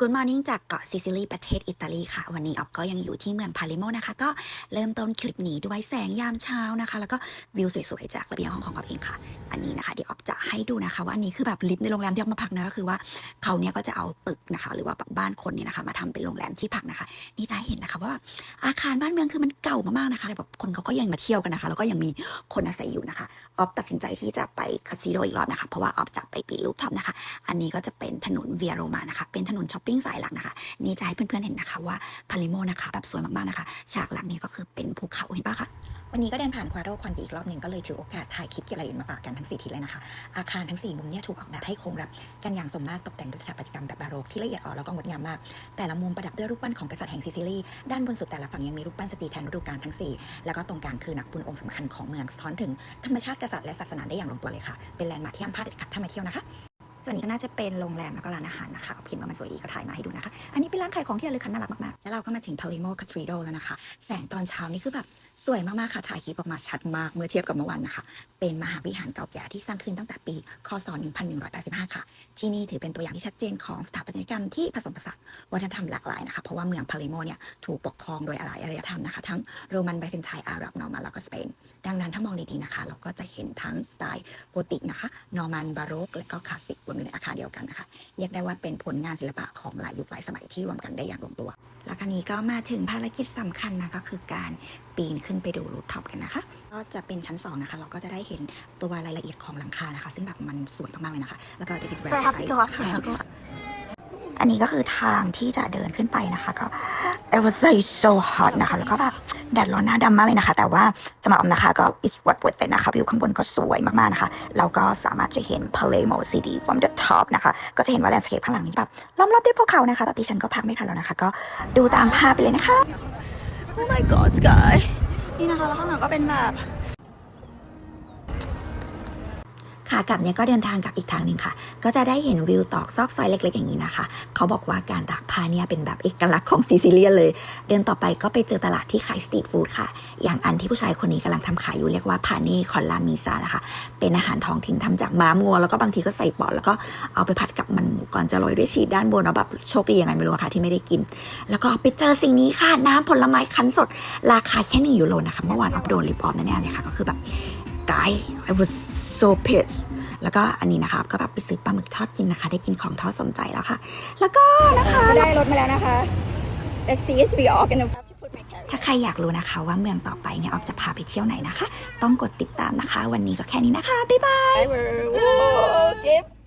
Good Morning จากเกาะซิซิลีประเทศอิตาลีค่ะ วันนี้ออกก็ยังอยู่ที่เมืองพาเลโมนะคะ ก็เริ่มต้นคลิปนี้ด้วยแสงยามเช้านะคะ แล้วก็วิวสวยๆจากระเบียงห้องของออฟเองค่ะ อันนี้นะคะเดี๋ยวออฟจะให้ดูนะคะ ว่าอันนี้คือแบบลิฟต์ในโรงแรมที่ออฟมาพักนะก็คือว่าเขาเนี่ยก็จะเอาตึกนะคะ หรือว่าบ้านคนเนี่ยนะคะ มาทำเป็นโรงแรมที่พักนะคะ นี่จะเห็นนะคะว่าอาคารบ้านเมืองคือมันเก่ามากๆนะคะแต่แบบคนเขาก็ยังมาเที่ยวกันนะคะ แล้วก็ยังมีคนอาศัยอยู่นะคะออฟตัดสินใจที่จะไปคาสิโดอีกรอบนะคะเพราะว่าออฟจะไปปีรูปท็อปนะคะ อันนี้ก็จะเป็นถนนเวียโรมานะคะ เป็นถนนช้อปปิ้งสายหลักนะคะ นี่จะให้เพื่อนๆเห็นนะคะว่าพาลิโมนะคะแบบสวยมากๆนะคะ ฉากหลังนี้ก็คือเป็นภูเขาเห็นปะคะวันนี้ก็เดินผ่านควาโดคอนตีอีกรอบหนึ่งก็เลยถือโอกาสถ่ายคลิปเกี่ยวกับอะไรมาฝากกันทั้งสี่ทิศเลยนะคะ อาคารทั้ง 4 มุมเนี่ยถูกออกแบบให้คงรับกันอย่างสมมาตรตกแต่งด้วยสถาปัตยกรรมแบบบาโรกที่ละเอียดอ่อนแล้วก็งดงามมาก แต่ละมุมประดับด้วยรูปปั้นของกษัตริย์แห่งซิซิลีด้านบนสุดแต่ละฝั่งยังมีรูปปั้นสตรีแทนฤดูกาลทั้ง 4 แล้วก็ตรงกลางคือนักบุญองค์สำคัญของเมืองสะท้อนถึงธรรมชาติกษัตริย์และศาสนาได้อย่างลงตัวเลยค่ะเป็นแลนด์มาร์คที่ห้ามพลาดเด็ดขาดถ้ามาเที่ยวนะคะ ส่วนนี้ก็น่าจะเป็นโรงแรมแล้วก็ร้านอาหารนะคะเอาพิมพ์มามันสวยดีก็ถ่ายมาให้ดูนะคะ อันนี้เป็นร้านขายของที่ระลึกคันน่ารักมาก แล้วเราก็มาถึง Palimo Cathedral แล้วนะคะ แสงตอนเช้านี่คือแบบสวยมาก ๆ ค่ะถ่ายคลิปออกมาชัดมากเมื่อเทียบกับเมื่อวานนะคะ เป็นมหาวิหารเก่าแก่ที่สร้างขึ้นตั้งแต่ปี คศ 1185 ค่ะ ที่นี่ถือเป็นตัวอย่างที่ชัดเจนของสถาปัตยกรรมที่ผสมผสานวัฒนธรรมหลากหลายนะคะ เพราะว่าเมืองพาเลโมเนี่ยถูกปกครองโดยหลายอารยธรรมนะคะ ทั้งโรมันไบเซนไทน์อาหรับนอร์มันแล้วก็สเปน ดังนั้นถ้ามองดีๆนะคะ เราก็จะเห็นทั้งสไตล์โกธิกนะคะนอร์มันบาโรกและก็คลาสสิกรวมอยู่ในอาคารเดียวกันนะคะ เรียกได้ว่าเป็นผลงานศิลปะของหลายยุคหลายสมัยที่รวมกันได้อย่างลงตัวล้วคราวนี้ก็มาถึงภารกิจสำคัญนะก็คือการปีนขึ้นไปดูรูทท็อปกันนะคะ ก็จะเป็นชั้น 2 นะคะ เราก็จะได้เห็นตัวรายละเอียดของหลังคานะคะ ซึ่งแบบมันสวยมากๆเลยนะคะ แล้วก็จะ is very So I have to go up high here. อันนี้ก็คือทางที่จะเดินขึ้นไปนะคะ ก็ it was like so hot นะคะ แล้วก็แบบแดดร้อนหน้าดำมากเลยนะคะ แต่ว่าสำหรับออมนะคะก็ is what worth it นะคะวิวข้างบนก็สวยมากๆนะคะเราก็สามารถจะเห็น Palermo City from the top นะคะ ก็จะเห็นว่าแลนด์สเคปข้างหลังนี้แบบล้อมรอบด้วยภูเขานะคะแต่ดิฉันก็พักไม่ทันแล้วนะคะ ก็ดูตามภาพไปเลยนะคะ Oh my god sky นี่นะคะแล้วข้างหลังก็เป็นแบบ ขากลับเนี่ยก็เดินทางกลับอีกทางหนึ่งค่ะ ก็จะได้เห็นวิวตอกซอกซอยเล็กๆอย่างนี้นะคะ เขาบอกว่าการตากผ้าเนี่ยเป็นแบบเอกลักษณ์ของซิซิเลียเลย เดินต่อไปก็ไปเจอตลาดที่ขายสตรีทฟู้ดค่ะ อย่างอันที่ผู้ชายคนนี้กำลังทำขายอยู่เรียกว่าพาเน่คอลลามีซานะคะ เป็นอาหารท้องถิ่นทำจากม้ามัว แล้วก็บางทีก็ใส่ปอดแล้วก็เอาไปผัดกับมันหมูก่อนจะโรยด้วยชีสด้านบนแล้วแบบโชคดียังไงไม่รู้ค่ะที่ไม่ได้กิน แล้วก็ไปเจอสิ่งนี้ค่ะน้ำผลไม้คั้นสด ราคาแค่หนึ่งยูโรนะคะเมื่อวานออฟโดนริบออฟแน่ๆเลยค่ะก็คือแบบ guy I was so pissed แล้วก็อันนี้นะคะก็แบบไปซื้อปลาหมึกทอดกินนะคะ ได้กินของทอดสมใจแล้วค่ะ แล้วก็นะคะได้รถมาแล้วนะคะ The CSV Org and ถ้าใครอยากรู้นะคะว่าเมืองต่อไปเนี่ยออฟจะพาไปเที่ยวไหนนะคะ ต้องกดติดตามนะคะ วันนี้ก็แค่นี้นะคะ บ๊ายบาย